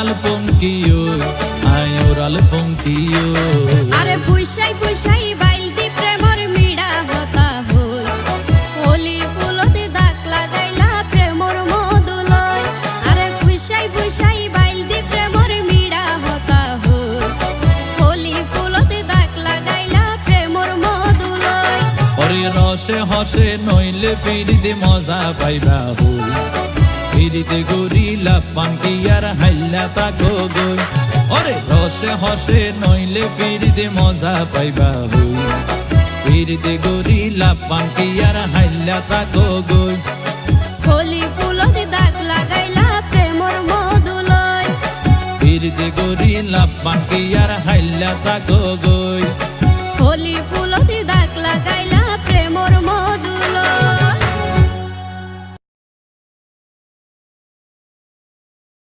Oral পঙ্কিও আয় oral পঙ্কিও। আরে ফুইসাই ফুইসাই বাইলতি প্রেমর মিড়া হতা হই হলি ফুলতে দাগ লাগাইলা প্রেমর মধুলয়। আরে ফুইসাই ফুইসাই বাইলতি প্রেমর মিড়া হতা হই হলি ফুলতে দাগ লাগাইলা প্রেমর মধুলয়। ওরে রসে হসে নইলে ফিরিতে মজা পাইবা হই ফিরিতে গরিলা পান্টি আর হাইলা তাকো গই ওরে রসে হসে নইলে ফিরিতে মজা পাইবা হই। ফিরিতে গরিলা পান্টি আর হাইলা তাকো গই হলি ফুলতে দাগ লাগাইলা প্রেমর মধুলয়। ফিরিতে গরিলা পান্টি আর হাইলা তাকো গই